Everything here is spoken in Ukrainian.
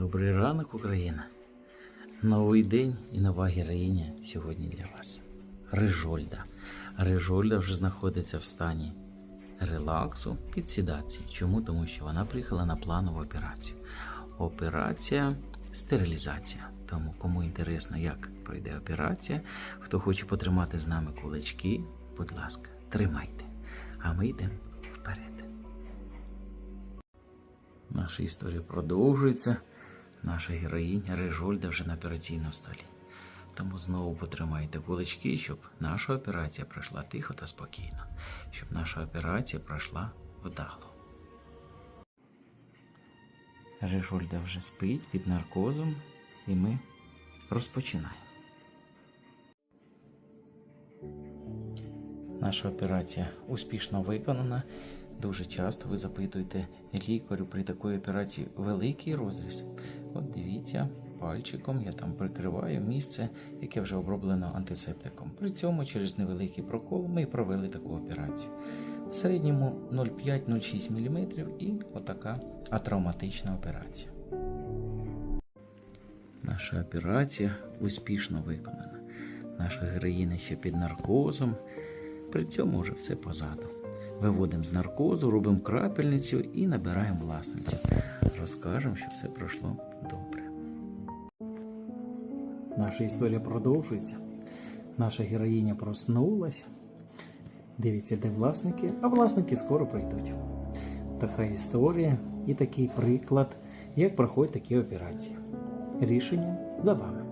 Добрий ранок, Україна. Новий день і нова героїня сьогодні для вас. Рижольда. Рижольда вже знаходиться в стані релаксу, підсідації. Чому? Тому що вона приїхала на планову операцію. Операція стерилізація. Тому кому інтересно, як пройде операція, хто хоче потримати з нами кулачки, будь ласка, тримайте. А ми йдемо вперед. Наша історія продовжується. Наша героїня Режольда вже на операційному столі. Тому знову потримайте кулачки, щоб наша операція пройшла тихо та спокійно, щоб наша операція пройшла вдало. Режольда вже спить під наркозом, і ми розпочинаємо. Наша операція успішно виконана. Дуже часто ви запитуєте лікарю при такій операції великий розріз. От дивіться, пальчиком я там прикриваю місце, яке вже оброблено антисептиком. При цьому через невеликий прокол ми провели таку операцію. В середньому 0,5-0,6 мм і отака атравматична операція. Наша операція успішно виконана. Наша героїня ще під наркозом. При цьому вже все позаду. Виводимо з наркозу, робимо крапельницю і набираємо власницю. Розкажемо, що все пройшло добре. Наша історія продовжується. Наша героїня проснулась. Дивіться, де власники, а власники скоро прийдуть. Така історія і такий приклад, як проходять такі операції. Рішення за вами.